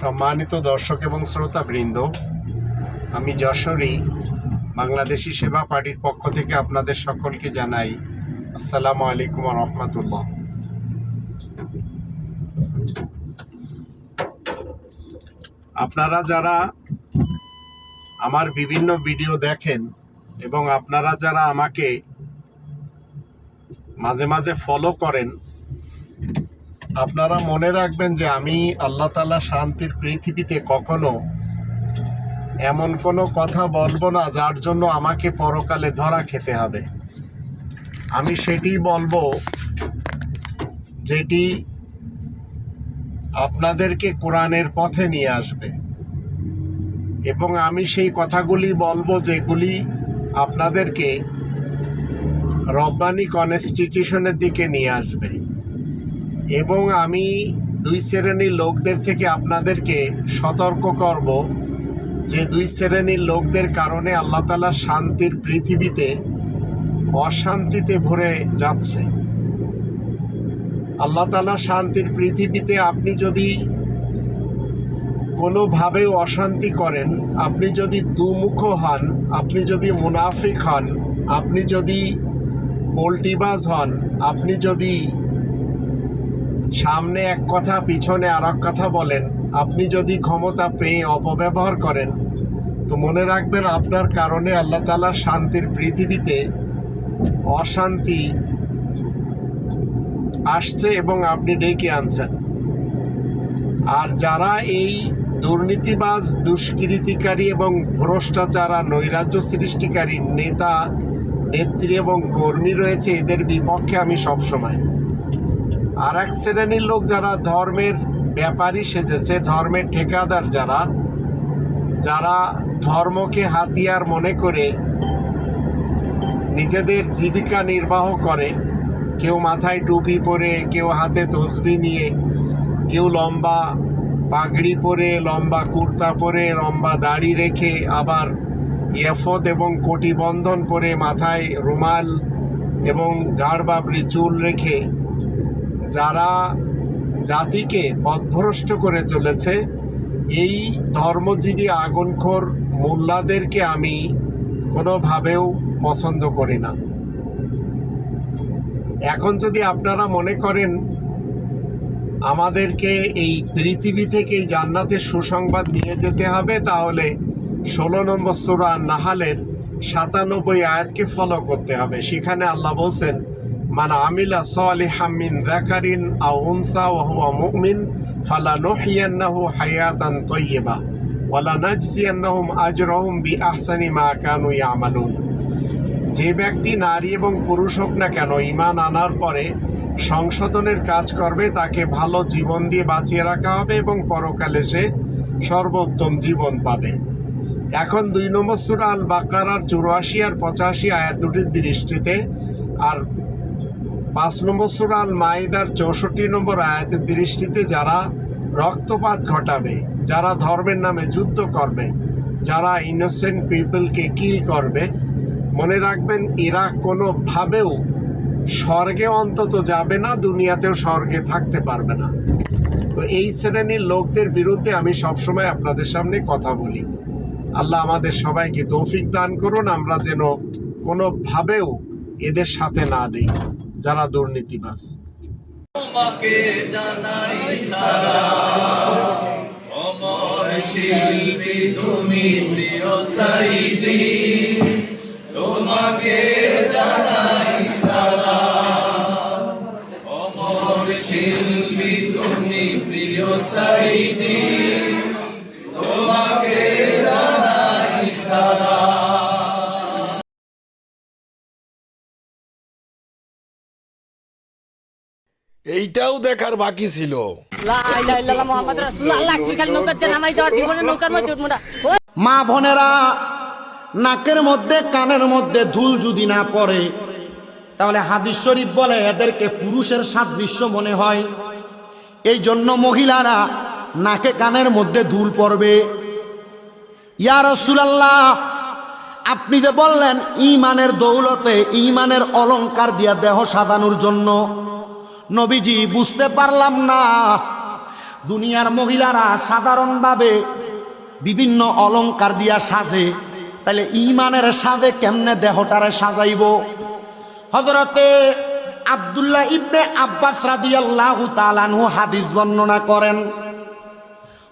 সম্মানিত দর্শক এবং শ্রোতা বৃন্দ আমি যশোরী, বাংলাদেশি সেবা পার্টির পক্ষ থেকে আপনাদের সকলকে জানাই আসসালামু আলাইকুম রহমতুল্লাহ। আপনারা যারা আমার বিভিন্ন ভিডিও দেখেন এবং আপনারা যারা আমাকে মাঝে মাঝে ফলো করেন আপনারা মনে রাখবেন যে আমি আল্লাহ তালা শান্তির পৃথিবীতে কখনো এমন কোনো কথা বলব না যার জন্য আমাকে পরকালে ধরা খেতে হবে। আমি সেটি বলব যেটি আপনাদেরকে কোরআনের পথে নিয়ে আসবে এবং আমি সেই কথাগুলি বলব যেগুলি আপনাদেরকে রব্বানি কনস্টিটিউশনের দিকে নিয়ে আসবে। এবং আমি দুই শ্রেণির লোকদের থেকে আপনাদেরকে সতর্ক করব যে দুই শ্রেণির লোকদের কারণে আল্লাহ তালা শান্তির পৃথিবীতে অশান্তিতে ভরে যাচ্ছে। আল্লাহ তালা শান্তির পৃথিবীতে আপনি যদি কোনোভাবেও অশান্তি করেন, আপনি যদি দুমুখ হন, আপনি যদি মুনাফিক হন, আপনি যদি পোল্টিবাজ হন, আপনি যদি সামনে এক কথা, পিছনে আর এক কথা বলেন। আপনি যদি ক্ষমতা পেয়ে অপব্যবহার করেন, তো মনে রাখবেন আপনার কারণে আল্লাহ তালা শান্তির পৃথিবীতে অশান্তি আসছে এবং আপনি ডেকে আনছেন। আর যারা এই দুর্নীতিবাজ, দুষ্কৃতিকারী এবং ভ্রষ্টাচার নৈরাজ্য সৃষ্টিকারী নেতা, নেত্রী এবং কর্মী রয়েছে, এদের বিপক্ষে আমি সবসময় আর এক শ্রেণির লোক যারা ধর্মের ব্যাপারী সেজেছে, ধর্মের ঠিকাদার যারা যারা ধর্মকে হাতিয়ার মনে করে নিজেদের জীবিকা নির্বাহ করে, কেউ মাথায় টুপি পরে, কেউ হাতে তসবি নিয়ে, কেউ লম্বা পাগড়ি পরে, লম্বা কুর্তা পরে, লম্বা দাড়ি রেখে আবার ইয়ফত এবং কোটিবন্ধন পরে মাথায় রুমাল এবং ঘাড় বাবরি চুল রেখে যারা জাতিকে পথভ্রষ্ট করে চলেছে, এই ধর্মজীবী আগুনখোর মোল্লাদেরকে আমি কোনোভাবেও পছন্দ করি না। এখন যদি আপনারা মনে করেন, আমাদেরকে এই পৃথিবী থেকে জান্নাতের সুসংবাদ নিয়ে যেতে হবে, তাহলে ষোলো নম্বর সুরা নাহালের সাতানব্বই আয়াতকে ফলো করতে হবে। সেখানে আল্লাহ বলছেন মানে আমিলা সালিহাম মিন যাকারিন আও উনসা ওয়া হুয়া মুমিন ফালানুহইয়ান্নাহু হায়াতান তাইয়্যিবা ওয়ালা নাজজিয়ান্নাহুম আজরাহুম বিআহসানি মা কানু যে ব্যক্তি নারী এবং পুরুষ হোক না কেন ইমান আনার পরে সংশোধনের কাজ করবে, তাকে ভালো জীবন দিয়ে বাঁচিয়ে রাখা হবে এবং পরকালে সে সর্বোত্তম জীবন পাবে। এখন দুই নম্বর সুরা আল বাকারার চুরাশি আর পঁচাশি আয়াত দুটির দৃষ্টিতে আর পাঁচ নম্বর সুরা আল মাইদার চৌষট্টি নম্বর আয়াতের দৃষ্টিতে যারা রক্তপাত ঘটাবে, যারা ধর্মের নামে যুদ্ধ করবে, যারা ইনোসেন্ট পিপলকে কিল করবে, মনে রাখবেন এরা কোনোভাবেও স্বর্গে অন্তত যাবে না, দুনিয়াতেও স্বর্গে থাকতে পারবে না। তো এই শ্রেণির লোকদের বিরুদ্ধে আমি সবসময় আপনাদের সামনে কথা বলি। আল্লাহ আমাদের সবাইকে তৌফিক দান করুন, আমরা যেন কোনোভাবেও এদের সাথে না দিই। যারা দুর্নীতিবাজ। শিল্পী তুমি প্রিয় জানাই অমর শিল্পী তুমি প্রিয় সাইদি। মধ্যে দেখার বাকি ছিল। মা বোনেরা, নাকের মধ্যে, কানের মধ্যে ধুল যদি না পড়ে, তাহলে হাদিস শরীফ বলে এদেরকে পুরুষের সাদৃশ্য মনে হয়। এই জন্য মহিলারা নাকে, কানের মধ্যে ধুল পড়বে। ইয়া রসুলাল্লাহ, আপনি যে বললেন, ইমানের দৌলতে ইমানের অলংকার দিয়া দেহ সাজানোর জন্য নবীজি, বুঝতে পারলাম না। দুনিয়ার মহিলারা সাধারণভাবে বিভিন্ন অলংকার দিয়া সাজে। তাহলে ইমানের সাজে কেমনে দেহটারে সাজাইব? হজরতে আব্দুল্লাহ ইবনে আব্বাস রাদিয়াল্লাহু তাআলাহু হাদিস বর্ণনা করেন,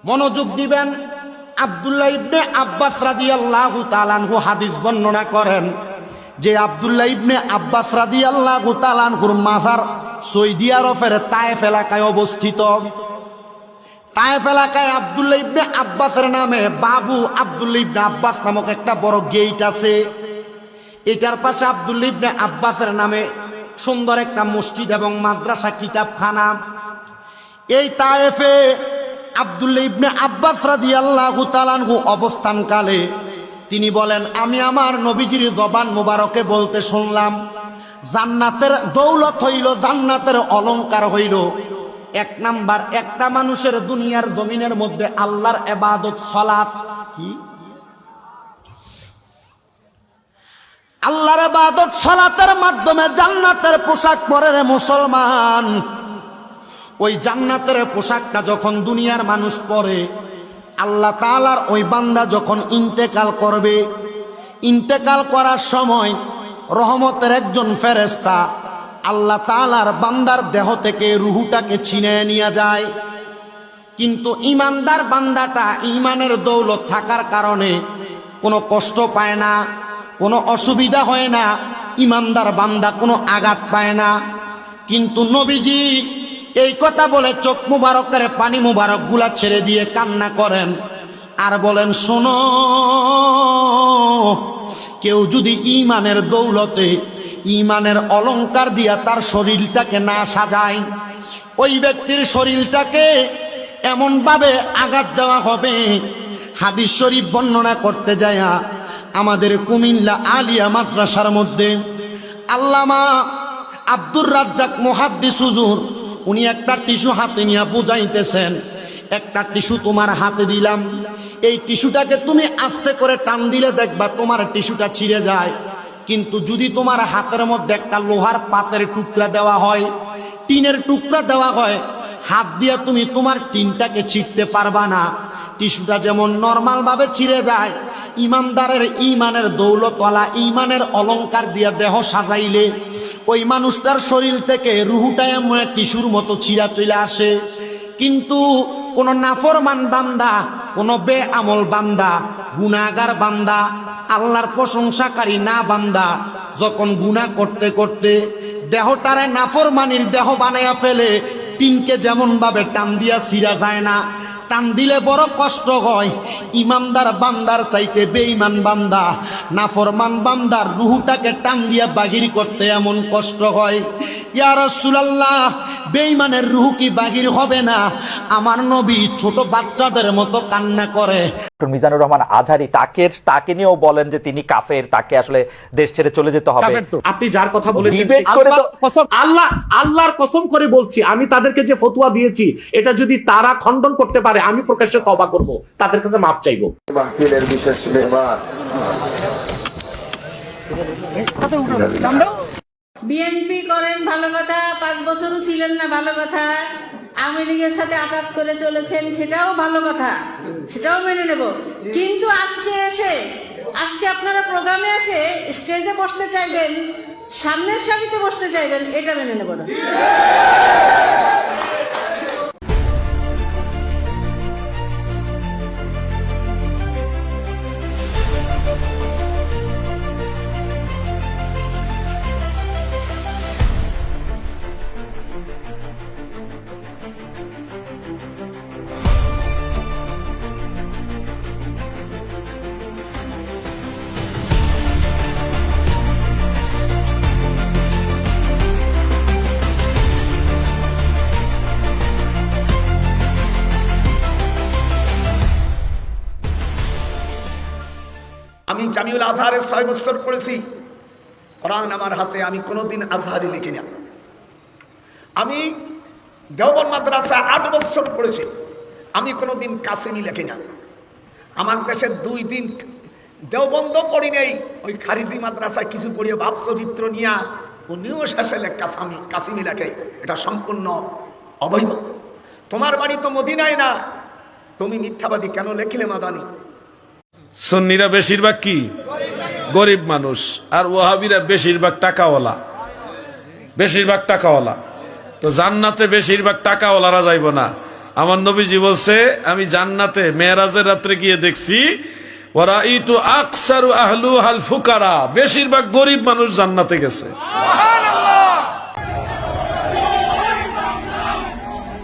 মনোযোগ দিবেন, আব্দুল্লাহ ইবনে আব্বাস রাদিয়াল্লাহু তাআলাহু হাদিস বর্ণনা করেন। যে আব্দুল্লাহ ইবনে আব্বাস রাদিয়াল্লাহু তাআলাহুর মাজার সৌদি আরবের তায়েফ এলাকায় অবস্থিত। তায়েফ এলাকায় আব্দুল্লাহ ইবনে আব্বাসের নামে বাবু আব্দুল্লাহ ইবনে আব্বাস নামক একটা বড় গেট আছে। এটার পাশে আব্দুল্লাহ ইবনে আব্বাসের নামে সুন্দর একটা মসজিদ এবং মাদ্রাসা, কিতাবখানা। এই তায়েফে আব্দুল্লাহ ইবনে আব্বাস রাদি আল্লাহ তাআলাহু অবস্থানকালে তিনি বলেন, আমি আমার নবীজির জবান মুবারকে বলতে শুনলাম, জান্নাতের দৌলত হইল, জান্নাতের অলংকার হইল। এক নাম্বার, একটা মানুষের দুনিয়ার জমিনের মধ্যে আল্লাহর এবাদত, সলাত কি? আল্লাহর এবাদত, সলাতের মাধ্যমে জান্নাতের পোশাক পরে মুসলমান। ওই জান্নাতের পোশাকটা যখন দুনিয়ার মানুষ পরে আল্লাহ তাআলার ওই বান্দা যখন ইন্তেকাল করবে, ইন্তেকাল করার সময় রহমতের একজন ফেরেস্তা আল্লাহ তাআলার বান্দার দেহ থেকে রুহুটাকে ছিনে নিয়ে যায়। কিন্তু ইমানদার বান্দাটা ইমানের দৌলত থাকার কারণে কোনো কষ্ট পায় না, কোনো অসুবিধা হয় না, ইমানদার বান্দা কোনো আঘাত পায় না। কিন্তু নবীজি এই কথা বলে চোখ মুবারকের পানি মুবারকগুলা ছেড়ে দিয়ে কান্না করেন। আর বলেন, শোনো, কেউ যদি ইমানের দৌলতে ইমানের অলংকার দিয়া তার শরীরটাকে না সাজায়, ওই ব্যক্তির শরীরটাকে এমনভাবে আঘাত দেওয়া হবে, হাদিস শরীফ বর্ণনা করতে যায় আমাদের কুমিল্লা আলিয়া মাদ্রাসার মধ্যে আল্লামা আব্দুর রাজ্জাক মুহাদ্দিস হুজুর উনি একটা টিস্যু হাতে নিয়ে বুঝাইতেছেন, একটা টিস্যু তোমার হাতে দিলাম। এই টিস্যুটাকে তুমি আস্তে করে টান দিলে দেখবা তোমার টিস্যুটা ছিঁড়ে যায়। কিন্তু যদি তোমার হাতের মধ্যে একটা লোহার পাতের টুকরা দেওয়া হয়, টিনের টুকরা দেওয়া হয়, হাত দিয়ে তুমি তোমার টিনটাকে ছিঁড়তে পারবা না। টিস্যুটা যেমন নর্মালভাবে ছিঁড়ে যায় ইমানদারের ইমানের দৌলতলা ইমানের অলংকার দিয়ে দেহ সাজাইলে ওই মানুষটার শরীর থেকে রুহুটা এমন টিস্যুর মতো ছিঁড়া চলে আসে। কিন্তু কোন নাফরমান বান্দা, কোন বে আমল বান্দা গুনাগার বান্দা, আল্লাহর প্রশংসাকারী না বান্দা, যখন গুনাহ করতে করতে দেহটারে নাফরমানির দেহ বানাইয়া ফেলে, টিনকে যেমন ভাবে টান দিয়া ছিঁড়া যায় না টান দিলে বড় কষ্ট হয়। ইমানদার বান্দার চাইতে বেঈমান বান্দা নাফরমান বান্দার রুহুটাকে টান দিয়া বাহির করতে এমন কষ্ট হয়। ইয়া রাসূলুল্লাহ বেঈমানের রুহু কি বাহির হবে না? আমার নবী ছোট বাচ্চাদের মতো কান্না করে। মিজানুর রহমান আজহারি তাকে তাকে নিয়েও বলেন যে তিনি কাফের তাকে আসলে দেশ ছেড়ে চলে যেতে হবে। আপনি যার কথা বলেছেন আল্লাহ আল্লাহর কসম করে বলছি আমি তাদেরকে যে ফতুয়া দিয়েছি এটা যদি তারা খণ্ডন করতে পারে আমি প্রকাশ্যে তবা করব তাদের কাছে মাফ চাইব। বিশেষ বিএনপি করেন ভালো কথা পাঁচ বছরও ছিলেন না ভালো কথা। আওয়ামী লীগের সাথে আঘাত করে চলেছেন সেটাও ভালো কথা সেটাও মেনে নেব। কিন্তু আজকে এসে আজকে আপনারা প্রোগ্রামে এসে স্টেজে বসতে চাইবেন সামনের সারিতে বসতে চাইবেন এটা মেনে নেব না। আমি জামিউল আজহারের ছয় বছর পড়েছি। কোরআন আমার হাতে, আমি কোনোদিন আজহারি লিখি না। আমি দেওবন মাদ্রাসা আট বছর পড়েছি। আমি কোনোদিন কাসিমি লিখি না। আমার দেশের দুই দিন দেওবন্ধ পড়ি নেই। ওই খারিজি মাদ্রাসায় কিছু পড়িয়ে ভাব চরিত্র নিয়া উনিও শেষে লেখ কাসামি, কাসিমি লেখে। এটা সম্পূর্ণ অবৈধ। তোমার বাড়ি তো মদিনায় না। তুমি মিথ্যাবাদী কেন লেখিলে মাদানি? সন্নিরা বেশিরভাগ কি? গরিব মানুষ। আর ওহাবিরা বেশিরভাগ টাকাওয়ালা। বেশিরভাগ টাকাওয়ালা। তো জান্নাতে বেশিরভাগ টাকাওয়ালারা যাইব না। আমার নবীজি বলছে, আমি জান্নাতে মেয়েরাজের রাত্রে গিয়ে দেখছি ওরা ইটু আকসারু আহলু হাল ফুকারা। বেশিরভাগ গরিব মানুষ জান্নাতে গেছে।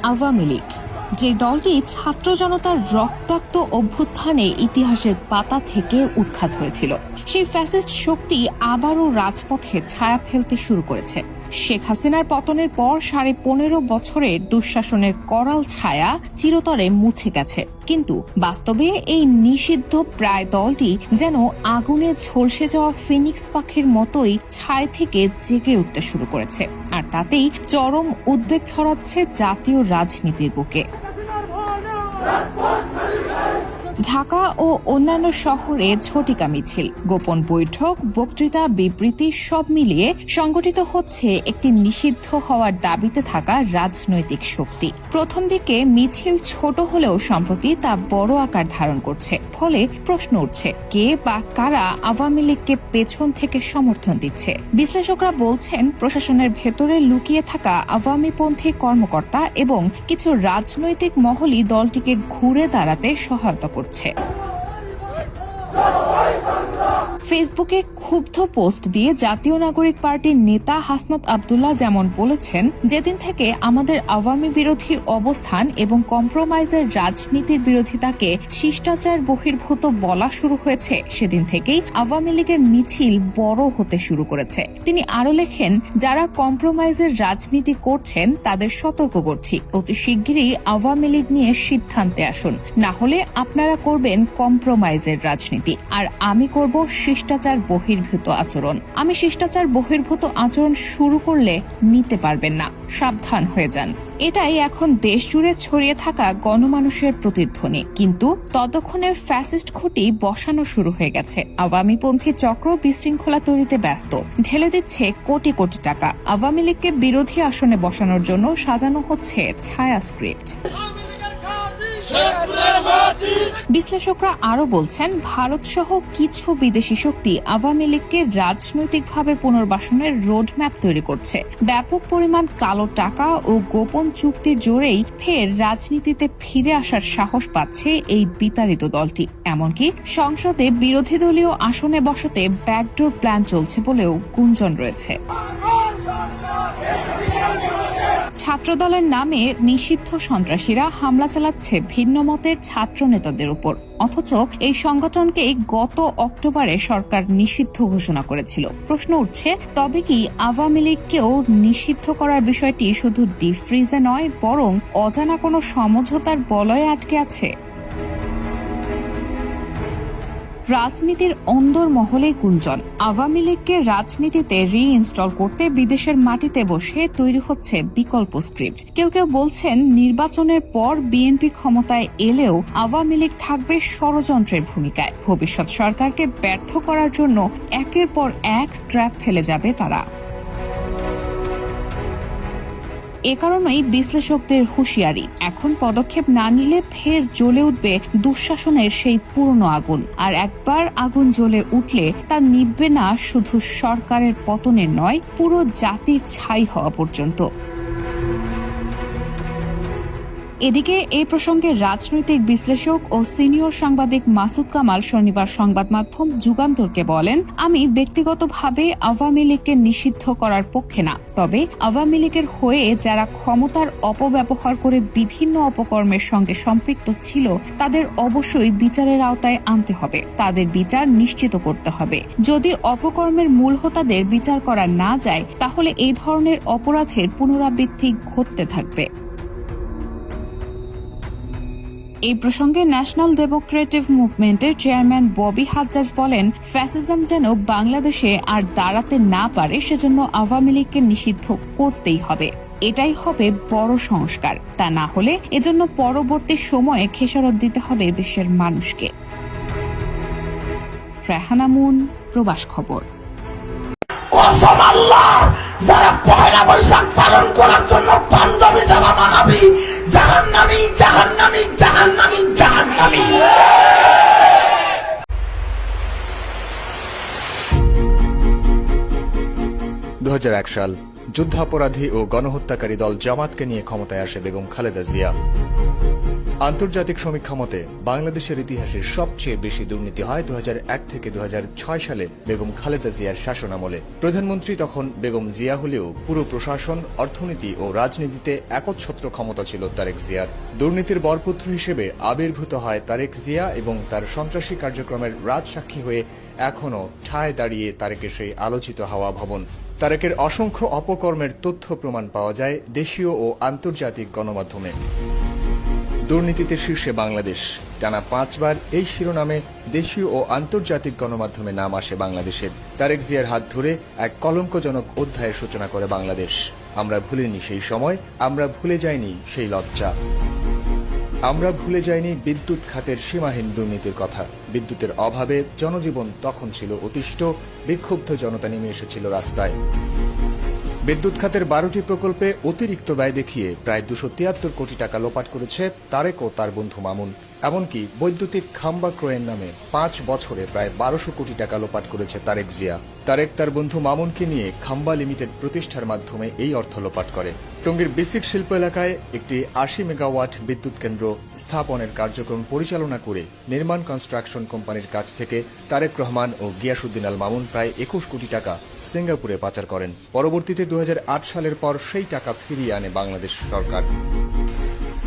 আওয়ামী লীগ। যে দলটি ছাত্র জনতার রক্তাক্ত অভ্যুত্থানে ইতিহাসের পাতা থেকে উৎখাত হয়েছিল। সেই ফ্যাসিস্ট শক্তি আবারও রাজপথে ছায়া ফেলতে শুরু করেছে। শেখ হাসিনার পতনের পর সাড়ে পনেরো বছরের দুঃশাসনের করাল ছায়া চিরতরে মুছে গেছে। কিন্তু বাস্তবে এই নিষিদ্ধ প্রায় দলটি যেন আগুনে ঝলসে যাওয়া ফিনিক্স পাখির মতোই ছায় থেকে জেগে উঠতে শুরু করেছে। আর তাতেই চরম উদ্বেগ ছড়াচ্ছে জাতীয় রাজনীতির বুকে। 三班陈立 ঢাকা ও অন্যান্য শহরে ঝটিকা মিছিল গোপন বৈঠক, বক্তৃতা, বিবৃতি সব মিলিয়ে সংগঠিত হচ্ছে একটি নিষিদ্ধ হওয়ার দাবিতে থাকা রাজনৈতিক শক্তি। প্রথম দিকে মিছিল ছোট হলেও সম্প্রতি তা বড় আকার ধারণ করছে। ফলে প্রশ্ন উঠছে, কে বা কারা আওয়ামী লীগকে পেছন থেকে সমর্থন দিচ্ছে? বিশ্লেষকরা বলছেন, প্রশাসনের ভেতরে লুকিয়ে থাকা আওয়ামীপন্থী কর্মকর্তা এবং কিছু রাজনৈতিক মহলই দলটিকে ঘুরে দাঁড়াতে সহায়তা করছে করছে ফেসবুকে ক্ষুব্ধ পোস্ট দিয়ে জাতীয় নাগরিক পার্টির নেতা হাসনাত আবদুল্লাহ যেমন বলেছেন, যেদিন থেকে আমাদের আওয়ামী বিরোধী অবস্থান এবং কম্প্রোমাইজের রাজনীতির বিরোধিতাকে শিষ্টাচার বহির্ভূত বলা শুরু হয়েছে, সেদিন থেকেই আওয়ামী লীগের মিছিল বড় হতে শুরু করেছে। তিনি আরও লেখেন, যারা কম্প্রোমাইজের রাজনীতি করছেন, তাদের সতর্ক করছি। অতি শিগগিরই আওয়ামী লীগ নিয়ে সিদ্ধান্তে আসুন। না হলে আপনারা করবেন কম্প্রোমাইজের রাজনীতি। আর আমি করব শিষ্টাচার বহির্ভূত আচরণ। আমি শিষ্টাচার বহির্ভূত আচরণ শুরু করলে নিতে পারবেন না। সাবধান হয়ে যান। এটাই এখন দেশ জুড়ে ছড়িয়ে থাকা গণমানুষের প্রতিধ্বনি। কিন্তু ততক্ষণে ফ্যাসিস্ট খুঁটি বসানো শুরু হয়ে গেছে। আওয়ামীপন্থী চক্র বিশৃঙ্খলা তৈরিতে ব্যস্ত। ঢেলে দিচ্ছে কোটি কোটি টাকা। আওয়ামী লীগকে বিরোধী আসনে বসানোর জন্য সাজানো হচ্ছে ছায়া স্ক্রিপ্ট। বিশ্লেষকরা আরও বলছেন ভারত সহ কিছু বিদেশি শক্তি আওয়ামী লীগকে রাজনৈতিকভাবে পুনর্বাসনের রোডম্যাপ তৈরি করছে। ব্যাপক পরিমাণ কালো টাকা ও গোপন চুক্তির জোরেই ফের রাজনীতিতে ফিরে আসার সাহস পাচ্ছে এই বিতাড়িত দলটি। এমনকি সংসদে বিরোধী দলীয় আসনে বসাতে ব্যাকডোর প্ল্যান চলছে বলেও গুঞ্জন রয়েছে। ছাত্রদলের নামে নিষিদ্ধ সন্ত্রাসীরা হামলা চালাচ্ছে ভিন্ন মতের ছাত্র নেতাদের উপর। অথচ এই সংগঠনকে গত অক্টোবরে সরকার নিষিদ্ধ ঘোষণা করেছিল। প্রশ্ন উঠছে, তবে কি আওয়ামী লীগকেও নিষিদ্ধ করার বিষয়টি শুধু ডিফ্রিজে নয়, বরং অজানা কোনো সমঝোতার বলয়ে আটকে আছে? রাজনীতির অন্দর মহলেই গুঞ্জন। আওয়ামী লীগকে রাজনীতিতে রিইনস্টল করতে বিদেশের মাটিতে বসে তৈরি হচ্ছে বিকল্প স্ক্রিপ্ট কেউ কেউ বলছেন নির্বাচনের পর বিএনপি ক্ষমতায় এলেও আওয়ামী লীগ থাকবে ষড়যন্ত্রের ভূমিকায়। ভবিষ্যৎ সরকারকে ব্যর্থ করার জন্য একের পর এক ট্র্যাপ ফেলে যাবে তারা। এ কারণেই বিশ্লেষকদের হুঁশিয়ারি। এখন পদক্ষেপ না নিলে ফের জ্বলে উঠবে দুঃশাসনের সেই পুরনো আগুন। আর একবার আগুন জ্বলে উঠলে তা নিববে না শুধু সরকারের পতনের নয়, পুরো জাতির ছাই হওয়া পর্যন্ত। এদিকে এ প্রসঙ্গে রাজনৈতিক বিশ্লেষক ও সিনিয়র সাংবাদিক মাসুদ কামাল শনিবার সংবাদ মাধ্যম যুগান্তরকে বলেন, আমি ব্যক্তিগতভাবে আওয়ামী লীগকে নিষিদ্ধ করার পক্ষে না। তবে আওয়ামী লীগের হয়ে যারা ক্ষমতার অপব্যবহার করে বিভিন্ন অপকর্মের সঙ্গে সম্পৃক্ত ছিল, তাদের অবশ্যই বিচারের আওতায় আনতে হবে। তাদের বিচার নিশ্চিত করতে হবে। যদি অপকর্মের মূল হোতাদের বিচার করা না যায়, তাহলে এই ধরনের অপরাধের পুনরাবৃত্তি ঘটতে থাকবে। এই প্রসঙ্গে ন্যাশনাল ডেমোক্রেটিভ মুভমেন্টের চেয়ারম্যান ববি হাজ্জাজ বলেন, ফ্যাসিজম যেন বাংলাদেশে আর দাঁড়াতে না পারে, সেজন্য আওয়ামী লীগকে নিষিদ্ধ করতেই হবে। এটাই হবে বড় সংস্কার। তা না হলে এজন্য পরবর্তী সময়ে খেসারত দিতে হবে দেশের মানুষকে। রেহানামুন প্রবাস খবর। যারা পয়লা বৈশাখ পালন করার জন্য পাঞ্জাবি জামা মানাবি জাহান নামি জাহান নামি দু সাল যুদ্ধাপরাধী ও গণহত্যাকারী দল জামাতকে নিয়ে ক্ষমতায় আসে বেগম খালেদা জিয়া। আন্তর্জাতিক সমীক্ষা মতে, বাংলাদেশের ইতিহাসে সবচেয়ে বেশি দুর্নীতি হয় দু হাজার এক থেকে দু হাজার ছয় সালে বেগম খালেদা জিয়ার শাসনামলে প্রধানমন্ত্রী তখন বেগম জিয়া হলেও পুরো প্রশাসন, অর্থনীতি ও রাজনীতিতে একচ্ছত্র ক্ষমতা ছিল তারেক জিয়ার। দুর্নীতির বরপুত্র হিসেবে আবির্ভূত হয় তারেক জিয়া এবং তার সন্ত্রাসী কার্যক্রমের রাজসাক্ষী হয়ে এখনও ঠায় দাঁড়িয়ে তারেকের সেই আলোচিত হাওয়া ভবন। তারেকের অসংখ্য অপকর্মের তথ্য প্রমাণ পাওয়া যায় দেশীয় ও আন্তর্জাতিক গণমাধ্যমে। দুর্নীতিতে শীর্ষে বাংলাদেশ। টানা পাঁচবার এই শিরোনামে দেশীয় ও আন্তর্জাতিক গণমাধ্যমে নাম আসে বাংলাদেশের। তারেক জিয়ার হাত ধরে এক কলঙ্কজনক অধ্যায়ের সূচনা করে বাংলাদেশ। আমরা ভুলিনি সেই সময়, আমরা ভুলে যাইনি সেই লজ্জা। আমরা ভুলে যাইনি বিদ্যুৎ খাতের সীমাহীন দুর্নীতির কথা। বিদ্যুতের অভাবে জনজীবন তখন ছিল অতিষ্ঠ, বিক্ষুব্ধ জনতা নেমে এসেছিল রাস্তায়। বিদ্যুৎ খাতের বারোটি প্রকল্পে অতিরিক্ত ব্যয় দেখিয়ে প্রায় দুশো তিয়াত্তর কোটি টাকা লোপাট করেছে তারেক ও তার বন্ধু মামুন। এমনকি বৈদ্যুতিক খাম্বা ক্রয়ের নামে পাঁচ বছরে প্রায় বারোশো কোটি টাকা লোপাট করেছে তারেক জিয়া। তারেক তার বন্ধু মামুনকে নিয়ে খাম্বা লিমিটেড প্রতিষ্ঠার মাধ্যমে এই অর্থ লোপাট করে। টঙ্গীর বিসিক শিল্প এলাকায় একটি আশি মেগাওয়াট বিদ্যুৎ কেন্দ্র স্থাপনের কার্যক্রম পরিচালনা করে নির্মাণ কনস্ট্রাকশন কোম্পানির কাছ থেকে তারেক রহমান ও গিয়াসুদ্দিন আল মামুন প্রায় একুশ কোটি টাকা সিঙ্গাপুরে পাচার করেন। পরবর্তীতে দু হাজার আট সালের পর সেই টাকা ফিরিয়ে আনে বাংলাদেশ সরকার।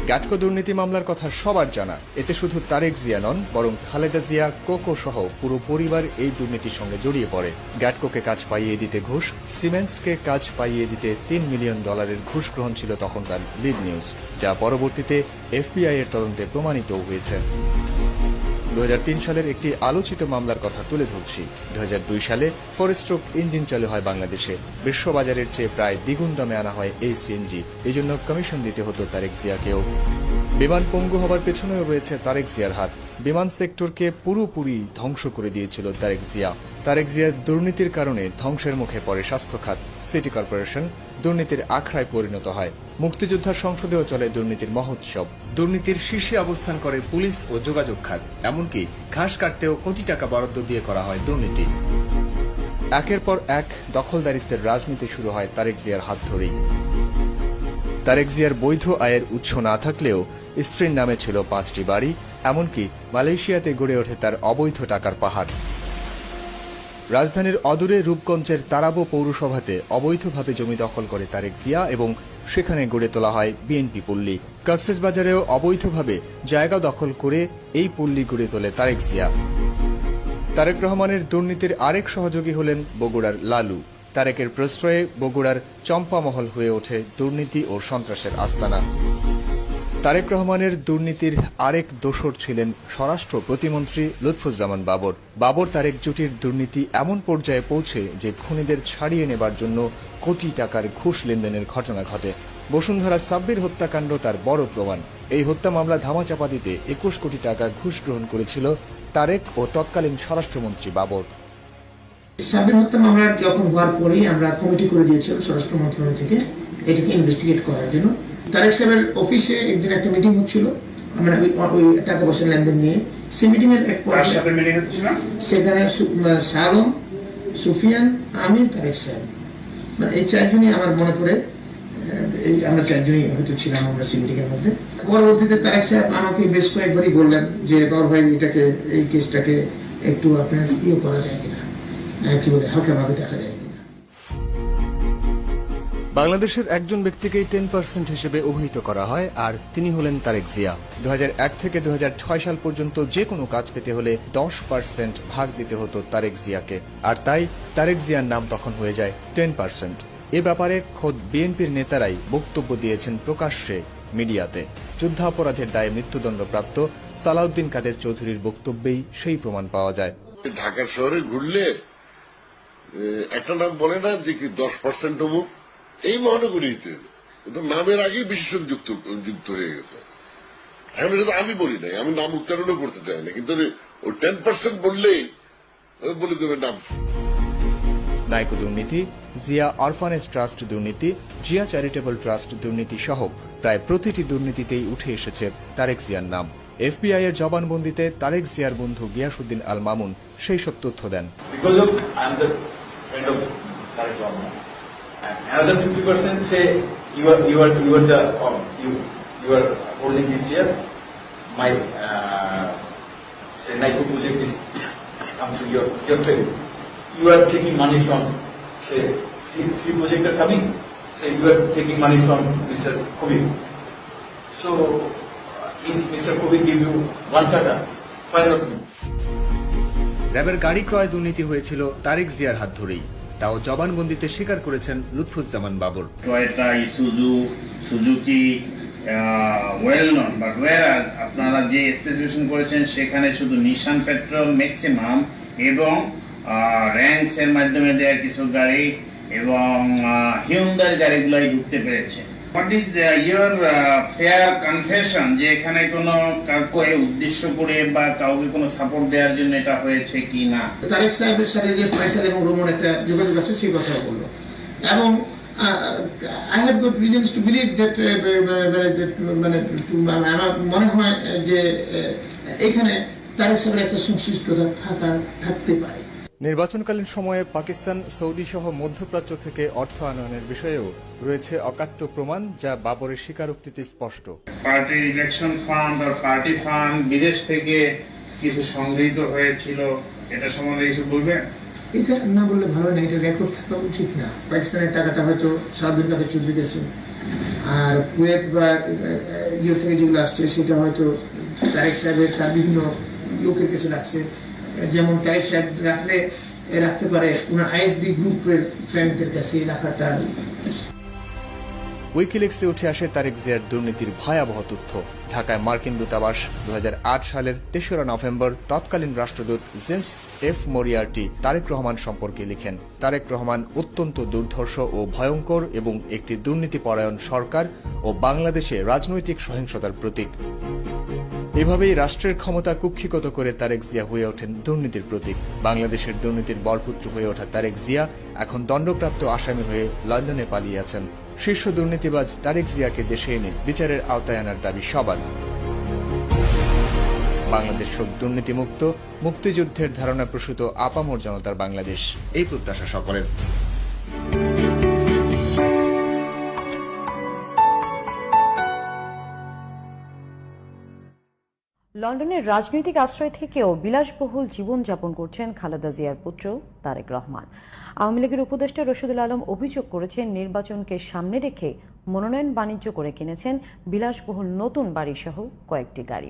গ্যাটকো দুর্নীতি মামলার কথা সবার জানা। এতে শুধু তারেক জিয়া নন, বরং খালেদা জিয়া, কোকো সহ পুরো পরিবার এই দুর্নীতির সঙ্গে জড়িয়ে পড়ে। গ্যাটকোকে কাজ পাইয়ে দিতে ঘুষ সিমেন্টসকে কাজ পাইয়ে দিতে তিন মিলিয়ন ডলারের ঘুষ গ্রহণ ছিল তখন তার লিড নিউজ, যা পরবর্তীতে এফবিআই এর তদন্তে প্রমাণিত হয়েছে। দু হাজার তিন সালের একটি আলোচিত মামলার কথা তুলে ধরছি। দু হাজার দুই সালে ফরেস্ট্রোক ইঞ্জিন চালু হয় বাংলাদেশে। বিশ্ববাজারের চেয়ে প্রায় দ্বিগুণ দামে আনা হয় এই সিএনজি এই জন্য কমিশন দিতে হতো তারেক জিয়াকেও। বিমান পঙ্গু হবার পেছনেও রয়েছে তারেক জিয়ার হাত। বিমান সেক্টরকে পুরোপুরি ধ্বংস করে দিয়েছিল তারেক জিয়া। তারেক জিয়ার দুর্নীতির কারণে ধ্বংসের মুখে পড়ে স্বাস্থ্য খাত সিটি কর্পোরেশন দুর্নীতির আখড়ায় পরিণত হয়। মুক্তিযোদ্ধার সংসদেও চলে দুর্নীতির মহোৎসব। দুর্নীতির শীর্ষে অবস্থান করে পুলিশ ও যোগাযোগ খাত। এমনকি ঘাস কাটতেও কোটি টাকা বরাদ্দ দিয়ে করা হয় দুর্নীতি। একের পর এক দখলদারিত্বের রাজনীতি শুরু হয় তারেক জিয়ার হাত ধরেই। তারেক জিয়ার বৈধ আয়ের উৎস না থাকলেও স্ত্রীর নামে ছিল পাঁচটি বাড়ি, এমনকি মালয়েশিয়াতে গড়ে ওঠে তার অবৈধ টাকার পাহাড়। রাজধানীর অদূরে রূপগঞ্জের তারাবো পৌরসভাতে অবৈধভাবে জমি দখল করে তারেক জিয়া এবং সেখানে গড়ে তোলা হয় বিএনপি পল্লী। বাজারেও অবৈধভাবে জায়গা দখল করে এই পল্লী গড়ে তোলে তারেক জিয়া। তারেক রহমানের দুর্নীতির আরেক সহযোগী হলেন বগুড়ার লালু। তারেকের প্রশ্রয়ে বগুড়ার চম্পামহল হয়ে ওঠে দুর্নীতি ও সন্ত্রাসের আস্তানা। তারেক রহমানের দুর্নীতির আরেক দোসর ছিলেন স্বরাষ্ট্র প্রতিমন্ত্রী লুৎফুজ্জামান বাবর। বাবর তারেক জুটির দুর্নীতি এমন পর্যায়ে পৌঁছে যে খুনিদের ছাড়িয়ে নেবার জন্য কোটি টাকার ঘুষ লেনদেনের ঘটনা ঘটে। বসুন্ধরা সাব্বির হত্যাকাণ্ড তার বড় প্রমাণ। এই হত্যা মামলা ধামাচাপা দিতে একুশ কোটি টাকা ঘুষ গ্রহণ করেছিল তারেক ও তৎকালীন স্বরাষ্ট্রমন্ত্রী বাবর। সাবির হত্যা মামলা যখন হওয়ার পরেই আমরা কমিটি করে দিয়েছিলাম স্বরাষ্ট্র মন্ত্রণালয় থেকে এটাকে ইনভেস্টিগেট করার জন্য। তারেক সাহেবের অফিসে একদিন একটা মিটিং হচ্ছিল। আমরা ওই টাকা পয়সা লেনদেন নিয়ে। সেই মিটিং এর এক সেখানে সু- আহ, শাহরুম সুফিয়ান আমি তারেক সাহেব। মানে এই চারজনই আমার মনে করে এই আমরা চারজনই হয়তো ছিলাম আমরা সেই মিটিং এর মধ্যে। পরবর্তীতে তারেক সাহেব আমাকে বেশ কয়েকবারই বললেন যে গৌর ভাই এটাকে এই কেসটাকে একটু আপনার ইয়ে করা যায় কিনা। কি বলে হালকাভাবে দেখা যায়। বাংলাদেশের একজন ব্যক্তিকেই টেন পার্সেন্ট হিসেবে অভিহিত করা হয়, আর তিনি হলেন তারেক জিয়া। দু থেকে দু হাজার ছয় সাল পর্যন্ত যে কোনো কাজ পেতে হলে দশ পার্সেন্ট ভাগ দিতে হতো তারেক জিয়াকে। আর তাই তারেক জিয়ার নাম তখন হয়ে যায় টেন পার্সেন্ট এ ব্যাপারে খোদ বিএনপির নেতারাই বক্তব্য দিয়েছেন প্রকাশ্যে মিডিয়াতে। যুদ্ধাপরাধের দায়ে মৃত্যুদণ্ডপ্রাপ্ত সালাউদ্দিন কাদের চৌধুরীর বক্তব্যেই সেই প্রমাণ পাওয়া যায়। ঢাকা শহরে ঘুরলে একটা নাম বলে না যে কি দশ পার্সেন্ট অমুক? এই মহানগরীতে নামের আগেই বিশেষণ যুক্ত যুক্ত হয়ে গেছে। এখন এটা তো আমি বলি নাই আমি নাম উচ্চারণও করতে চাই না কিন্তু ওই টেন পার্সেন্ট বললেই বলে দেবে নাম। নাইকো দুর্নীতি জিয়া অরফানেজ ট্রাস্ট দুর্নীতি জিয়া চ্যারিটেবল ট্রাস্ট দুর্নীতি সহ প্রায় প্রতিটি দুর্নীতিতেই উঠে এসেছে তারেক জিয়ার নাম। এফবিআই এর জবানবন্দিতে তারেক জিয়ার বন্ধু গিয়াসুদ্দিন আল মামুন সেই সব তথ্য দেন। Another fifty percent say you are you are you are the um, you you are holding this here. My uh, say Naiku project is comes to your your trade. You are taking money from say three, three projects are coming. Say you are taking money from Mr. Kobi. So uh, if Mr. Kobi give you one kata, why not me? র্যাবের গাড়ি ক্রয় দুর্নীতি হয়েছিল তারেক জিয়ার হাত ধরেই তাও জবানবন্দিতে স্বীকার করেছেন Lutfuzzaman Babar. Toyota, Isuzu, Suzuki well known but ওয়ারাজ আপনারা যে স্পেসিফিকেশন করেছেন, সেখানে শুধু নিশান পেট্রোল ম্যাক্সিমাম এবং র্যাঙ্কসের মাধ্যমে দেওয়া কিছু গাড়ি এবং হিউন্দার গাড়িগুলাই ঢুকতে পেরেছে। হোয়াট ইজ ফেয়ার কনফেশন যে এখানে কাউকে উদ্দেশ্য করে বা কাউকে সাপোর্ট দেওয়ার জন্য এটা হয়েছে কি না? তারেক সাহেবের সাথে যে ফয়সাল এবং রোমন একটা যোগাযোগ আছে সেই কথা এবং I have got reasons to believe that মানে আমার মনে হয় যে এখানে তারেক সাহেবের একটা সংশ্লিষ্টতা থাকার, থাকতে পারে। নির্বাচনকালীন সময়ে পাকিস্তান সৌদি সহ মধ্যপ্রাচ্য থেকে অর্থ আনয়নের বিষয়েও রয়েছে অকাট্য প্রমাণ যা বাবরের স্বীকারোক্তিতে স্পষ্ট। পার্টির ইলেকশন ফান্ড আর পার্টি ফান্ড বিদেশ থেকে কিছু সংগৃহীত হয়েছিল এটা সম্বন্ধে কিছু বলবেন? এটা না বললে ভালো না এটা রেকর্ড থাকা উচিত না। পাকিস্তানের টাকাটা হয়তো সারাদিন কাদের চৌধুরী গেছে। আর কুয়েত বা ইয়ে থেকে যেগুলো আসছে সেটা হয়তো তারেক সাহেবের তার বিভিন্ন লোকের কাছে রাখছে। যেমন রাখলে রাখতে পারে ওনার আইএসডি গ্রুপের ফ্রেন্ডদের কাছে রাখাটা। উইকিলিক্সে উঠে আসে তারেক জিয়ার দুর্নীতির ভয়াবহ তথ্য। ঢাকায় মার্কিন দূতাবাস দু হাজার আট সালের তেসরা নভেম্বর তৎকালীন রাষ্ট্রদূত James F Moriarty Tarique Rahman সম্পর্কে লিখেন, তারেক রহমান অত্যন্ত দুর্ধর্ষ ও ভয়ঙ্কর এবং একটি দুর্নীতিপরায়ণ সরকার ও বাংলাদেশে রাজনৈতিক সহিংসতার প্রতীক। এভাবেই রাষ্ট্রের ক্ষমতা কুক্ষিগত করে তারেক জিয়া হয়ে ওঠেন দুর্নীতির প্রতীক। বাংলাদেশের দুর্নীতির বরপুত্র হয়ে ওঠা তারেক জিয়া এখন দণ্ডপ্রাপ্ত আসামি হয়ে লন্ডনে পালিয়ে আছেন। শীর্ষ দুর্নীতিবাজ তারেক জিয়াকে দেশে এনে বিচারের আওতায় আনার দাবি সবার। বাংলাদেশ হোক দুর্নীতিমুক্ত, মুক্তিযুদ্ধের ধারণা প্রসূত আপামর জনতার বাংলাদেশ। এই প্রত্যাশা সকলের। লন্ডনের রাজনৈতিক আশ্রয় থেকেও বিলাসবহুল জীবনযাপন করছেন খালেদা জিয়ার পুত্র তারেক রহমান। আওয়ামী লীগের উপদেষ্টা রশিদুল আলম অভিযোগ করেছেন, নির্বাচনকে সামনে রেখে মনোনয়ন বাণিজ্য করে কিনেছেন বিলাসবহুল নতুন বাড়ি সহ কয়েকটি গাড়ি।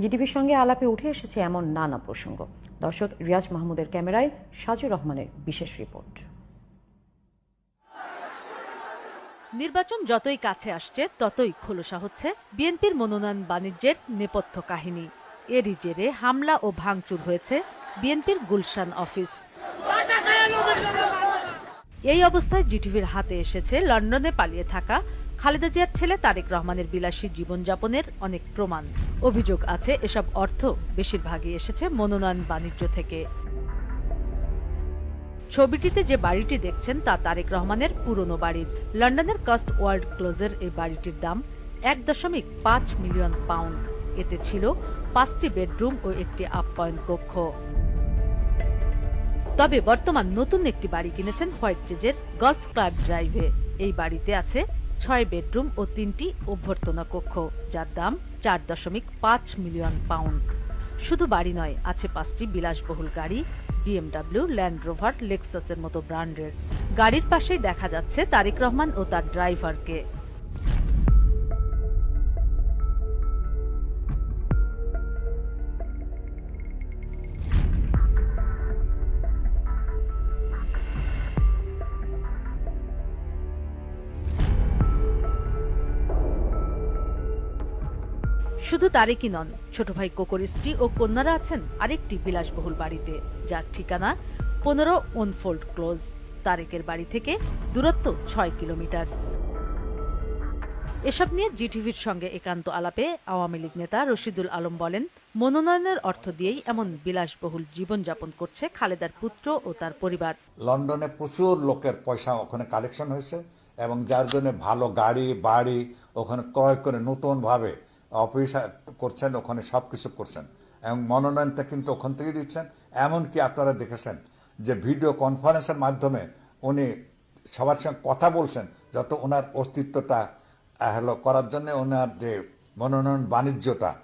জিটিভির সঙ্গে আলাপে উঠে এসেছে এমন নানা প্রসঙ্গ। দর্শক রিয়াজ মাহমুদের ক্যামেরায় সাজুর রহমানের বিশেষ রিপোর্ট। নির্বাচন যতই কাছে আসছে, ততই খোলসা হচ্ছে বিএনপির মনোনয়ন বাণিজ্যের নেপথ্য কাহিনী। এরই জেরে হামলা ও ভাঙচুর হয়েছে বিএনপির গুলশান অফিস। এই অবস্থায় জিটিভির হাতে এসেছে লন্ডনে পালিয়ে থাকা খালেদা জিয়ার ছেলে তারেক রহমানের বিলাসী জীবনযাপনের অনেক প্রমাণ। অভিযোগ আছে, এসব অর্থ বেশিরভাগই এসেছে মনোনয়ন বাণিজ্য থেকে। ছবিটিতে যে বাড়িটি দেখছেন তা তারেক রহমানের পুরনো বাড়ির। লন্ডনের কাস্ট ওয়ার্ল্ড ক্লোজের এই বাড়িটির দাম এক দশমিক পাঁচ মিলিয়ন পাউন্ড। এতে ছিল পাঁচটি বেডরুম ও একটি আপ্যায়ন কক্ষ। তবে বর্তমান নতুন একটি বাড়ি কিনেছেন হোয়াইট চেজের গল্ফ ক্লাব ড্রাইভে। এই বাড়িতে আছে ছয় বেডরুম ও তিনটি অভ্যর্থনা কক্ষ, যার দাম চার দশমিক পাঁচ মিলিয়ন পাউন্ড। শুধু বাড়ি নয়, আছে পাঁচটি বিলাসবহুল গাড়ি বিএমডাব্লিউ ল্যান্ড রোভার লেক্সাসের মতো ব্র্যান্ডের। গাড়ির পাশেই দেখা যাচ্ছে তারিক রহমান ও তার ড্রাইভারকে। তারেকই নন। ছোট ভাই কোকর স্ত্রী ও কন্যারা আছেন আরেকটি বিলাসবহুল বাড়িতে, যার ঠিকানা পনেরো ওনফোল্ড ক্লোজ, তারেকের বাড়ি থেকে দূরত্ব ছয় কিলোমিটার। এসব নিয়ে জিটিভির সঙ্গে একান্ত আলাপে আওয়ামী লীগ নেতা রশিদুল আলম বলেন, মনোনয়নের অর্থ দিয়েই এমন বিলাসবহুল জীবনযাপন করছে খালেদার পুত্র ও তার পরিবার। লন্ডনে প্রচুর লোকের পয়সা ওখানে কালেকশন হয়েছে এবং যার জন্য ভালো গাড়ি, বাড়ি ওখানে ক্রয় করে নতুনভাবে অফিস করছেন ওখানে সব কিছু করছেন। এবং মনোনয়নটা কিন্তু ওখান থেকে দিচ্ছেন। এমনকি আপনারা দেখেছেন যে ভিডিও কনফারেন্সের মাধ্যমে উনি সবার সঙ্গে কথা বলছেন যত ওনার অস্তিত্বটা আহ, হলো করার জন্য ওনার যে মনোনয়ন বাণিজ্যটা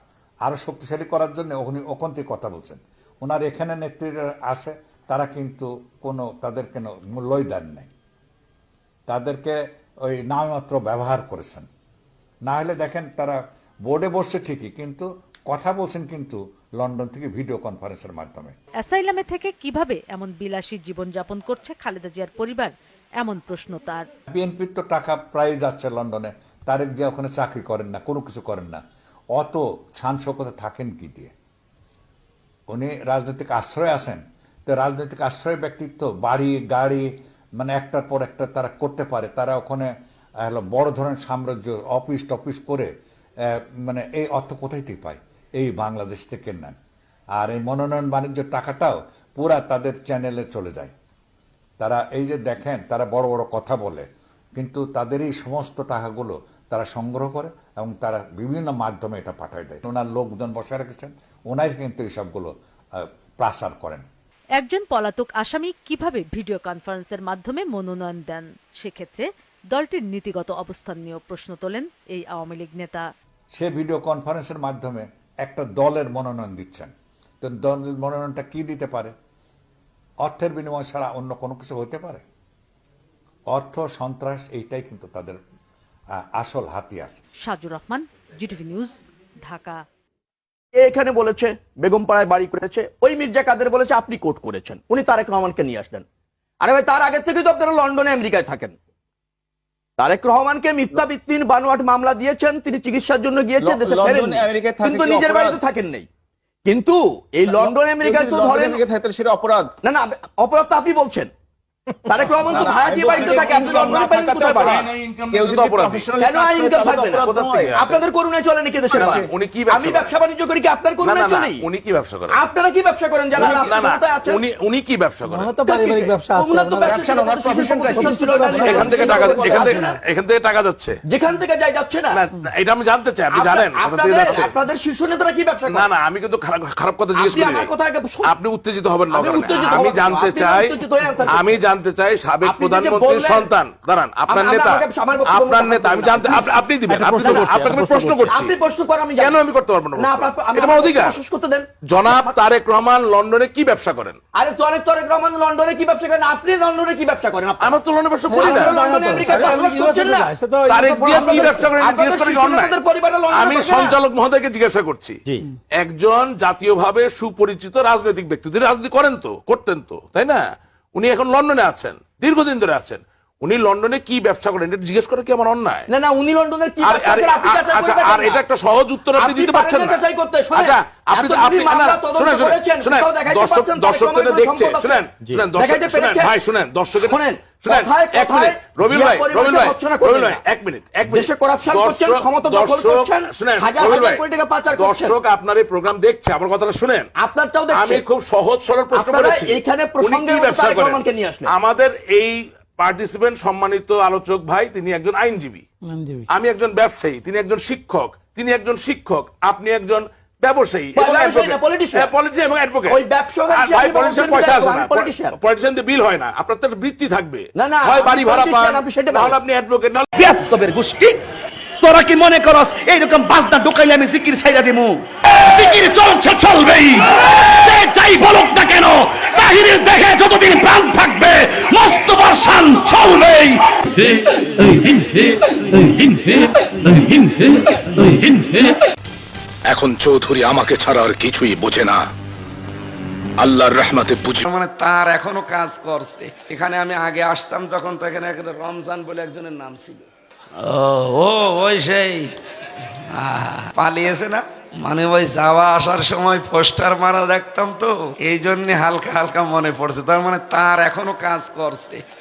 আরও শক্তিশালী করার জন্য উনি ওখান থেকে কথা বলছেন। ওনার এখানে নেতৃত্ব আছে তারা কিন্তু কোনো তাদের কোনো মূল্যই দেন নাই। তাদেরকে ওই নামমাত্র ব্যবহার করেছেন। না হলে দেখেন তারা বোর্ডে বসছে ঠিকই কিন্তু কথা বলছেন কিন্তু লন্ডন থেকে ভিডিও কনফারেন্সের মাধ্যমে। অ্যাসাইলামে থেকে কীভাবে এমন বিলাসী জীবনযাপন করছে খালেদা জিয়ার পরিবার? এমন প্রশ্ন তার। বিএনপির তো টাকা প্রায় যাচ্ছে লন্ডনে তারেক জিয়া ওখানে চাকরি করেন না কোনো কিছু করেন না। অত শান শৌকতে থাকেন কি দিয়ে? উনি রাজনৈতিক আশ্রয় আছেন তো রাজনৈতিক আশ্রয় ব্যক্তিত্ব বাড়ি গাড়ি মানে একটার পর একটা তারা করতে পারে। তারা ওখানে বড় ধরনের সাম্রাজ্য অফিস টফিস করে মানে এই অর্থ কোথায় থেকে পায় এই বাংলাদেশ থেকে নেন। আর এই মনোনয়ন বাণিজ্যের টাকাটাও পুরা তাদের চ্যানেলে চলে যায়। তারা এই যে দেখেন তারা বড় বড় কথা বলে কিন্তু তাদের এই সমস্ত টাকাগুলো তারা সংগ্রহ করে এবং তারা বিভিন্ন মাধ্যমে এটা পাঠায় দেয়। ওনার লোকজন বসে রেখেছেন ওনাই কিন্তু এইসবগুলো আহ, প্রচার করেন। একজন পলাতক আসামি কীভাবে ভিডিও কনফারেন্সের মাধ্যমে মনোনয়ন দেন? সেক্ষেত্রে দলটির নীতিগত অবস্থান নিয়েও প্রশ্ন তোলেন এই আওয়ামী লীগ নেতা। সে ভিডিও কনফারেন্সের মাধ্যমে একটা দলের মনোনয়ন দিচ্ছেন। তো দলের মনোনয়নটা কি দিতে পারে? অর্থের বিনিময় ছাড়া অন্য কোনো কিছু হতে পারে? অর্থ সন্ত্রাস এইটাই কিন্তু তাদের আহ, আসল হাতিয়ার। Sajur Rahman GTV news Dhaka. এখানে বলেছে বেগম পাড়ায় বাড়ি করেছে ওই মির্জা কাদের বলেছে আপনি কোর্ট করেছেন। উনি তারেক রহমানকে নিয়ে আসলেন। আরে ভাই তার আগে থেকে তো আপনারা লন্ডনে আমেরিকায় থাকেন। তারেক রহমানকে মিথ্যা ভিত্তিন বানোয়াট মামলা দিয়েছেন তিনি চিকিৎসার জন্য গিয়েছেন দেশে থাকে কিন্তু নিজের বাড়িতে থাকেন নেই। কিন্তু এই লন্ডন আমেরিকায় তো ধরেন সেটা অপরাধ। না না অপরাধ তো আপনি বলছেন। তারেক রহমান তো না, না, ভাড়াটিয়া বাড়িতে থাকে আপনি income লন্ডনে না কোথায় কেউ যদি কেন আই ইনকাম থাকবে না। আপনাদের করুণায় চলে নাকি দেশের না, না, উনি কি ব্যবসা আমি ব্যবসা বাণিজ্য করি কি আপনার করুণায় চলি? উনি কি ব্যবসা করেন? আপনারা কি ব্যবসা করেন? যারা না না আছেন? উনি উনি কি ব্যবসা করেন? তো পারিবারিক ব্যবসা আছে ওনার তো ব্যবসা না ওনার প্রফেশন ছিল এখান থেকে টাকা এখান থেকে এখান থেকে টাকা যাচ্ছে। যেখান থেকে যাই যাচ্ছে না। না, এটা আমি জানতে চাই আপনি জানেন কোথা থেকে আপনাদের যাচ্ছে। আপনাদের শীর্ষ নেতারা কি ব্যবসা না করেন না আমি কিন্তু খারাপ খারাপ কথা জিজ্ঞেস আপনি করি। আপনি উত্তেজিত হবেন না আমি উত্তেজিত আমি জানতে চাই। আমি জানতে চাই সাবেক প্রধানমন্ত্রীর সন্তান। দাঁড়ান আপনার নেতা আপনার নেতা আমি জানতে আপনি- দিবেন আপনি প্রশ্ন করছি, আপনাকে প্রশ্ন করছি। আপনি প্রশ্ন করেন আমি কেন আমি করতে পারব না এটা আমার অধিকার? শেষ করতে দেন। জনাব তারেক রহমান লন্ডনে কি ব্যবসা করেন? আরে তারেক তারেক রহমান লন্ডনে কি ব্যবসা করেন? আপনি লন্ডনে কি ব্যবসা করেন? আমার তো লন্ডনে ব্যবসা করি না। লন্ডনে আমেরিকায় বসবাস করছেন না। তারেক জিয়া কি ব্যবসা করেন? জিজ্ঞেস শীর্ষ অন্যায়। পরিবারে লন্ডনে আমি সঞ্চালক মহোদয়কে জিজ্ঞাসা করছি। একজন জাতীয়ভাবে সুপরিচিত রাজনৈতিক ব্যক্তি। তিনি রাজনীতি করেন তো করতেন তো তাই না? উনি এখন লন্ডনে আছেন দীর্ঘদিন ধরে আছেন। উনি লন্ডনে কি ব্যবসা করেন? এটা জিজ্ঞেস করে কি আমার অন্যায়? না না উনি লন্ডনের কি আর যাচাই আচ্ছা আর এটা একটা সহজ উত্তর আপনি দিতে পারছেন না। আচ্ছা আপনি তো- আপনি শুনেন, শুনেন, দর্শক দর্শক দেখছে শুনেন শুনেন দর্শক শুনেন? ভাই শুনেন দর্শকের শোনেন, শুনেন এক মিনিট জিয়া ভাই রবিল ভাই ভাই এক মিনিট এক মিনিট। দেশে corruption করছেন, দর্শক- ক্ষমতা দখল করছেন, শুনেন হাজার ভাই, কোটি পাচার করছেন। দর্শক আপনার এই প্রোগ্রাম দেখছে আমার কথাটা শুনেন। আপনারটাও দেখছে। আমি খুব সহজ সরল প্রশ্ন করেছি। কি মতো ব্যবসা করেন? আমাদের এই পার্টিসিপেন্ট সম্মানিত আলোচক ভাই তিনি একজন আইনজীবী। আমি একজন ব্যবসায়ী তিনি একজন শিক্ষক তিনি একজন শিক্ষক আপনি একজন ব্যবসায়ী। এবং politician। হ্যাঁ। ওই পয়সা বিল হয় না। আপনার তো বৃত্তি থাকবে। না, না, হয় বাড়ি ভাড়া পান। আপনি অ্যাডভোকেট গোষ্ঠী তোরা কি মনে করস এইরকম বাজনা ঢুকাইলে আমি জিকির ছাইরা দিমু? জিকির চলছে চলবেই। যে যাই বলুক না কেন তাহিরের দেখে যতদিন প্রাণ থাকবে মস্ত বর্ষান চলবেই। এখন চৌধুরী আমাকে ছাড়া আর কিছুই বোঝে না। আল্লাহর রহমাতে বুঝি মানে তার এখনও কাজ করছে। এখানে আমি আগে আসতাম যখন তো এখানে এখানে রমজান বলে একজনের নাম ছিল। ও ও ওই সেই। আহ, পালিয়েছে না? মানে ওই যাওয়া আসার সময় পোস্টার মারা দেখতাম তো এই জন্য হালকা হালকা মনে পড়ছে। তার মানে তার এখনও কাজ করছে।